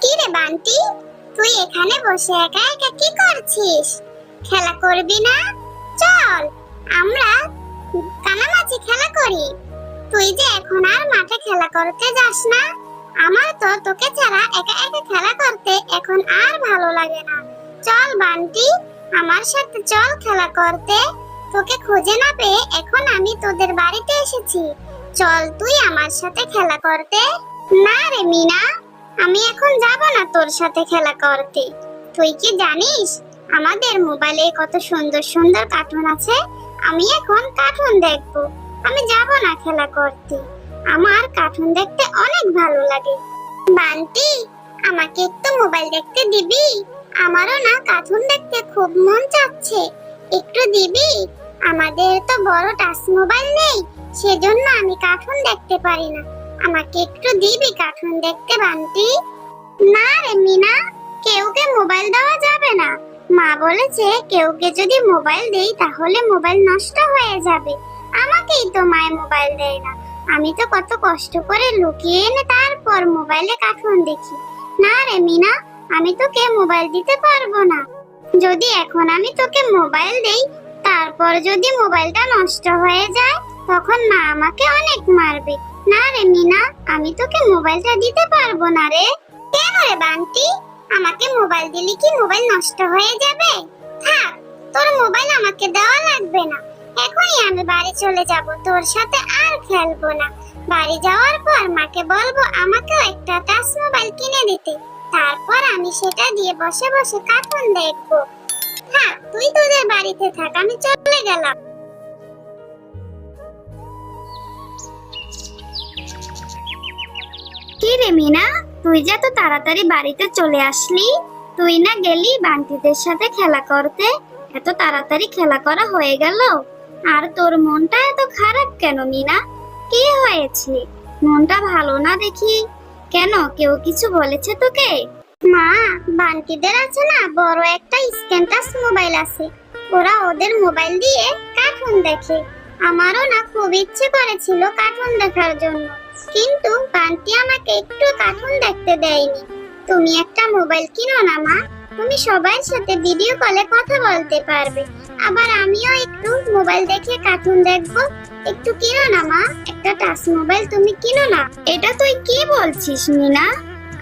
কি রে তুই এখানে বসে একা একা কি করছিস? খেলা করবি না? চল, আমরা কানামাছি খেলা করি। তুই যে এখন আর মাঠে খেলা করতে যাস না, আমার তো তোকে ছাড়া একা একা খেলা করতে এখন আর ভালো লাগে না। চল বান্টি, আমার সাথে চল খেলা করতে। তোকে খুঁজে না পেয়ে এখন আমি তোদের বাড়িতে এসেছি। চল তুই আমার সাথে খেলা করতে। না রে মিনা, আমি এখন যাব না তোর সাথে খেলা করতে। তুই কি জানিস, আমাদের মোবাইলে কত সুন্দর সুন্দর কার্টুন আছে? আমি এখন কার্টুন দেখব। আমি যাব না খেলা করতে। আমার কার্টুন দেখতে অনেক ভালো লাগে। বান্টি, আমাকে একটু মোবাইল দেখতে দিবি? আমারও না কার্টুন দেখতে খুব মন চাচ্ছে। একটু দিবি? আমাদের তো বড় টাচ মোবাইল নেই। সেজন্য আমি কার্টুন দেখতে পারি না। আমাকে একটু দিবি কার্টুন দেখতে, বান্টি? না রে মিনা, কেউকে মোবাইল দেওয়া যাবে না। মা বলেছে, কেউকে যদি মোবাইল দেই তাহলে মোবাইল নষ্ট হয়ে যাবে। আমাকেই তো মায়ের মোবাইল দেয় না। আমি তো কত কষ্ট করে লুকিয়ে এনে তারপর মোবাইলে কার্টুন দেখি। না রে মিনা, আমি তোকে মোবাইল দিতে পারব না। যদি এখন আমি তোকে মোবাইল দেই, তারপর যদি মোবাইলটা নষ্ট হয়ে যায় তখন মা আমাকে অনেক মারবে? না রে মিনা, আমি তোকে মোবাইলটা দিতে পারব না রে। কেন রে বান্টি? আমাকে মোবাইল দিলে কি মোবাইল নষ্ট হয়ে যাবে? থাক, তোর মোবাইল আমাকে দেওয়া লাগবে না। এখনই আমি বাড়ি চলে যাব, তোর সাথে আর খেলব না। বাড়ি যাওয়ার পর মাকে বলব আমাকেও একটা টাচ মোবাইল কিনে দিতে। তারপর আমি সেটা দিয়ে বসে বসে কার্টুন দেখব। থাক, তুই তোদের বাড়িতে থাক, আমি চলে গেলাম। কি রে মিনা? তুই যে তো তাড়াতাড়ি বাড়িতে চলে আসলি, তুই না গেলি বান্টিদের সাথে খেলা করতে। এত তাড়াতাড়ি খেলা করা হয়ে গেল। আর তোর মনটা এত খারাপ কেন মিনা? কি হয়েছে? মনটা ভালো না দেখি। কেন? কেউ কিছু বলেছে তোকে? মা, বান্টিদের আছে না বড় একটা স্ক্যান টাচ মোবাইল আছে। ওরা ওদের মোবাইল দিয়ে কার্টুন দেখে। আমারও না খুব ইচ্ছে করেছিল কার্টুন দেখার জন্য। কিন্তু বান্টি আমাকে একটু কার্টুন দেখতে দেয়নি। তুমি একটা মোবাইল কিনো না, মা? তুমি সবার সাথে ভিডিও কলে কথা বলতে পারবে। আবার আমিও একটু মোবাইল দেখে কার্টুন দেখব। একটু কিনো না, মা? একটা টাচ মোবাইল তুমি কিনো না? এটা তুই কি বলছিস, মিনা?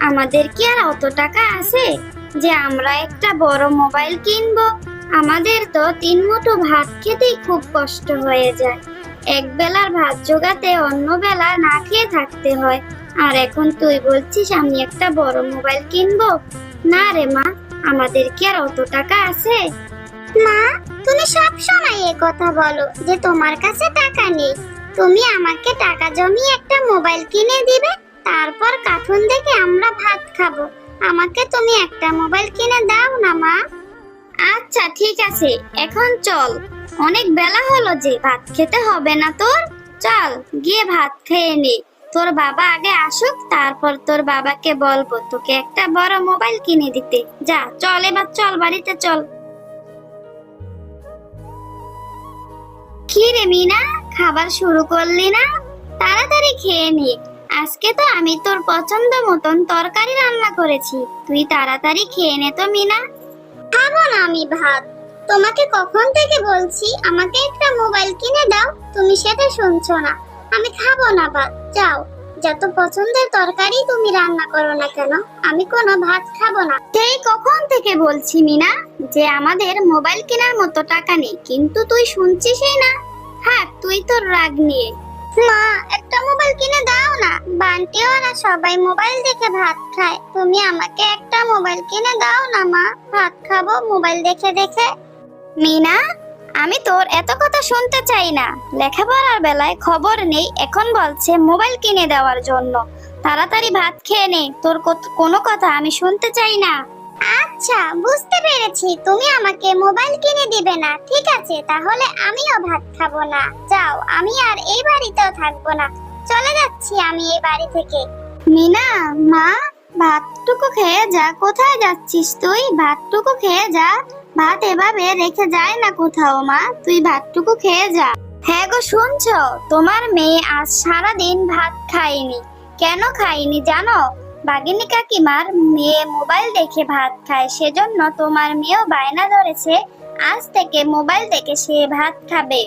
আমাদের কি আর অত টাকা আছে যে আমরা একটা বড় মোবাইল কিনবো? আমাদের তো তিন মুঠো ভাত খেতেই খুব কষ্ট হয়ে যায়। এক বেলার ভাত জোগাতে অন্য বেলা না খেয়ে থাকতে হয়। আর এখন তুই বলছিস আমি একটা বড় মোবাইল কিনবো? না রে মা, আমাদের কি আর অত টাকা আছে? মা, তুমি সব সময় এই কথা বলো যে তোমার কাছে টাকা নেই। তুমি আমাকে টাকা জমিয়ে একটা মোবাইল কিনে দিবে, তারপর কার্টুন দেখে আমরা ভাত খাব। আমাকে তুমি একটা মোবাইল কিনে দাও না মা। আচ্ছা ঠিক আছে। এখন চল। অনেক বেলা হলো যে, ভাত খেতে হবে না তোর? চল, গিয়ে ভাত খেয়ে নে। তোর বাবা আগে আসুক, তারপর তোর বাবাকে বলব তোকে একটা বড় মোবাইল কিনে দিতে। যা, চল, এবার চল, বাড়িতে চল। কি রে মিনা, খাবার শুরু করলি না? তাড়াতাড়ি খেয়ে নি। আজকে তো আমি তোর পছন্দ মতন তরকারি রান্না করেছি। তুই তাড়াতাড়ি খেয়ে নে তো, মিনা। খাব না আমি ভাত। তোমাকে কখন থেকে বলছি, আমাকে একটা মোবাইল কিনে দাও, তুমি সেটা শুনছো না। আমি খাব না ভাত, যাও। যত পছন্দের তরকারি তুমি রান্না করো না কেন, আমি কোনো ভাত খাব না। সেই কখন থেকে বলছি, মিনা, যে আমাদের মোবাইল কেনার মতো টাকা নেই, কিন্তু তুই শুনছিসই না? থাক তুই তোর রাগ নিয়ে। মা, একটা মোবাইল কিনে দাও না। বান্টি ওরা সবাই মোবাইল দেখে ভাত খায়। তুমি আমাকে একটা মোবাইল কিনে দাও না, মা। ভাত খাব মোবাইল দেখে দেখে। মিনা, আমি তোর এত কথা শুনতে চাই না। লেখাপড়ার বেলায় খবর নেই, এখন বলছে মোবাইল কিনে দেওয়ার জন্য। তাড়াতাড়ি ভাত খেয়ে নে, তোর কোনো কথা আমি শুনতে চাই না। আচ্ছা বুঝতে পেরেছি। তুমি আমাকে মোবাইল কিনে দিবে না। ঠিক আছে, তাহলে আমিও ভাত খাব না। যাও, আমি আর এই বাড়িতেও থাকব না। চলে যাচ্ছি আমি এই বাড়ি থেকে। মিনা, মা, ভাতটুকু খেয়ে যা। কোথায় যাচ্ছিস তুই? ভাতটুকু খেয়ে যা। ভাত এভাবে রেখে যায় না কোথাও, মা। তুই ভাতটুকু খেয়ে যা। হ্যাঁ গো, শুনছো? তোমার মেয়ে আজ সারাদিন ভাত খায়নি। কেন খায়নি জানো? বাগিনী কাকিমার মেয়ে মোবাইল দেখে ভাত খায়, সেজন্য তোমার মেয়েও বায়না ধরেছে, আজ থেকে মোবাইল দেখে সে ভাত খাবে।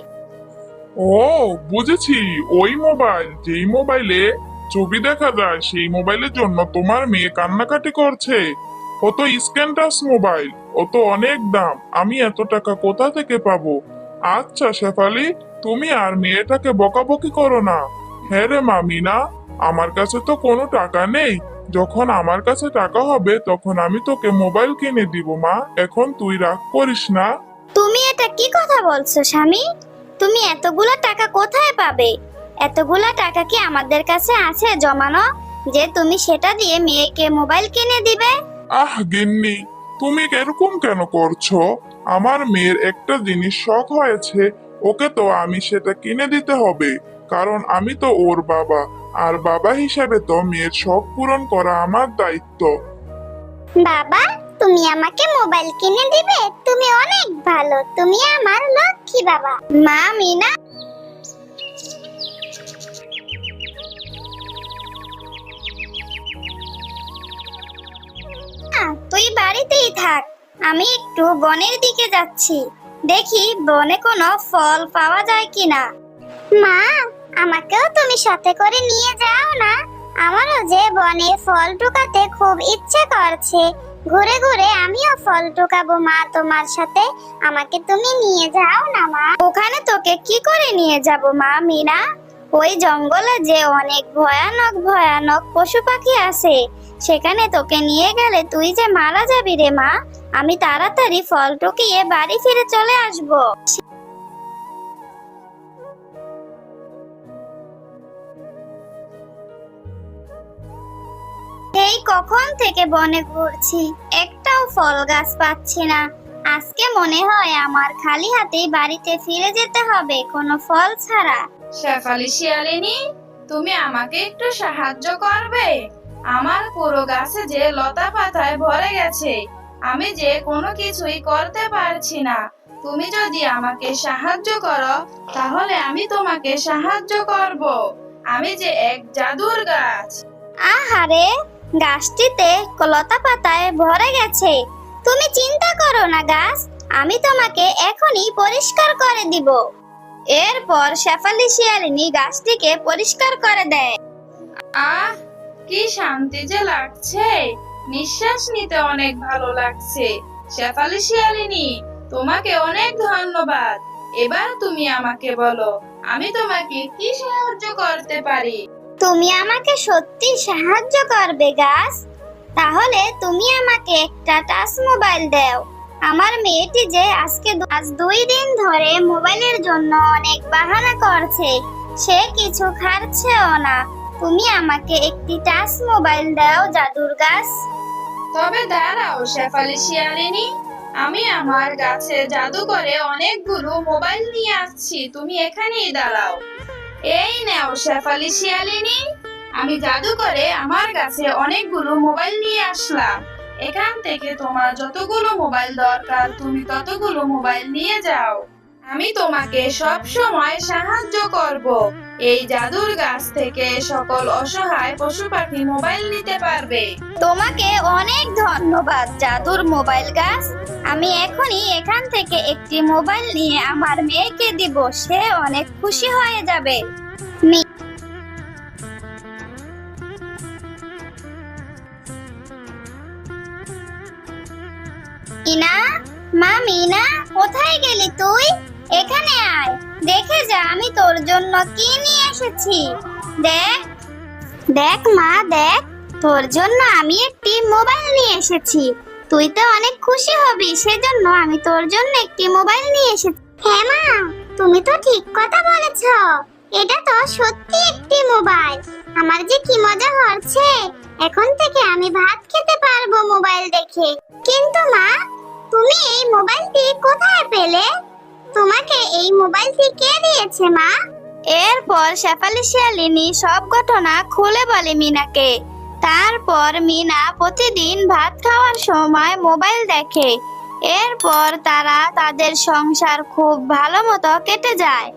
ও, বুঝেছি, ওই মোবাইল, যেই মোবাইলে ছবি দেখা যায়, সেই মোবাইলের জন্য তোমার মেয়ে কান্নাকাটি করছে। ও তো স্ক্যান টাচ মোবাইল, ও তো অনেক দাম, আমি এত টাকা কোথা থেকে পাবো? আচ্ছা শেফালি, তুমি আর মেয়েটাকে বকাবকি করো না। হ্যাঁ রে মামিনা আমার কাছে তো কোনো টাকা নেই যখন আমার কাছে টাকা হবে তখন আমি তোকে মোবাইল কিনে দিব মা। এখন তুই রাগ করিস না। তুমি এটা কি কথা বলছো স্বামী? তুমি এতগুলা টাকা কোথায় পাবে? এতগুলা টাকা কি আমাদের কাছে আছে জমানো যে তুমি সেটা দিয়ে মেয়েকে মোবাইল কিনে দিবে? আহ গিন্নি তুমি এরকম কেন করছ? আমার মেয়ের একটা জিনিস শখ হয়েছে ওকে তো আমি সেটা কিনে দিতে হবে। কারণ আমি তো ওর বাবা, আর বাবা হিসেবে তো মেয়ের শখ পূরণ করা আমার দায়িত্ব। বাবা, তুমি আমাকে মোবাইল কিনে দিবে? তুমি অনেক ভালো, তুমি আমার লক্ষ্মী বাবা। মা, মিনা। তুই বাড়িতেই থাক, আমি একটু বনের দিকে যাচ্ছি। দেখি বনে কোনো ফল পাওয়া যায় কিনা। মা আমাকেও তুমি সাথে করে নিয়ে যাও না। আমারও যে বনে ফল টুকাতে খুব ইচ্ছে করছে। ঘুরে ঘুরে আমিও ফল টুকাবো, মা তোমার সাথে। আমাকে তুমি নিয়ে যাও না, মা। ওখানে তোকে কি করে নিয়ে যাব, মা মিনা? ওই জঙ্গলে যে অনেক ভয়ানক ভয়ানক পশু পাখি আছে, সেখানে তোকে নিয়ে গেলে তুই যে মারা যাবি রে, মা। আমি তাড়াতাড়ি ফল টুকিয়ে বাড়ি ফিরে চলে আসব। এই কখন থেকে বনে ঘুরছি? একটাও ফল গাছ পাচ্ছি না। আজকে মনে হয় আমার খালি হাতেই বাড়িতে ফিরে যেতে হবে কোনো ফল ছাড়া। শেফালি শিয়ালিনী তুমি আমাকে একটু সাহায্য করবে? আমার পুরো গাছে যে লতা পাতায় ভরে গেছে আমি যে কোনো কিছুই করতে পারছি না। তুমি যদি আমাকে সাহায্য করো তাহলে আমি তোমাকে সাহায্য করব। আমি যে এক জাদুর গাছ। আহারে! গাছটিতে লতা পাতায় ভরে গেছে। তুমি চিন্তা করো না, গাছ। আমি তোমাকে এখনই পরিষ্কার করে দিব। এরপর শেফালি শিয়ালিনী গাছটিকে পরিষ্কার করে দেয়। আহ, কি শান্তি যে লাগছে। নিঃশ্বাস নিতে অনেক ভালো লাগছে। শেফালি শিয়ালিনী, তোমাকে অনেক ধন্যবাদ। এবার তুমি আমাকে বলো, আমি তোমাকে কি সাহায্য করতে পারি? তুমি আমাকে সত্যি সাহায্য করবে, গাছ। তাহলে তুমি আমাকে একটা টাচ মোবাইল দাও। আমার মেয়েটি যে আজকে আজ দুই দিন ধরে মোবাইলের জন্য অনেক বাহানা করছে, সে কিছু খাচ্ছেও না। তুমি আমাকে একটি টাচ মোবাইল দাও, জাদুর গাছ। তবে দাঁড়াও, শেফালি শিয়ালিনী। আমি আমার গাছে জাদু করে অনেকগুলো মোবাইল নিয়ে আসছি। তুমি এখানেই দাঁড়াও। এই নাও, শেফালি শিয়ালিনী। আমি জাদু করে আমার কাছে অনেকগুলো মোবাইল নিয়ে আসলাম। এখান থেকে তোমার যতগুলো মোবাইল দরকার, তুমি ততগুলো মোবাইল নিয়ে যাও। আমি তোমাকে সব সময় সাহায্য করব। এই জাদুর গাছ থেকে সকল অসহায় পশু পাখি মোবাইল নিতে পারবে। তোমাকে অনেক ধন্যবাদ, জাদুর মোবাইল গাছ। আমি এখনই এখান থেকে একটি মোবাইল নিয়ে আমার মেয়েকে দিব, সে অনেক খুশি হয়ে যাবে। মিনা? মা, মিনা, কোথায় গেলি তুই? এখানে আয়। দেখে যা আমি তোর জন্য কি নিয়ে এসেছি। দেখ। দেখ মা, দেখ। তোর জন্য আমি একটি মোবাইল নিয়ে এসেছি। তুই তো অনেক খুশি হবি, সেজন্য আমি তোর জন্য একটি মোবাইল নিয়ে এসেছি। হ্যাঁ মা, তুমি তো ঠিক কথা বলেছ। এটা তো সত্যি একটি মোবাইল। আমার যে কি মজা হচ্ছে, এখন থেকে আমি ভাত খেতে পারব মোবাইল দেখে। কিন্তু মা, তুমি এই মোবাইলটি কোথায় পেলে? তোমাকে এই মোবাইলটি কে দিয়েছে, মা? এরপর শেফালি শিয়ালিনী সব ঘটনা খুলে বলে মিনাকে। তারপর মিনা প্রতিদিন ভাত খাওয়ার সময় মোবাইল দেখে। এরপর তারা তাদের সংসার খুব ভালো মতো কেটে যায়।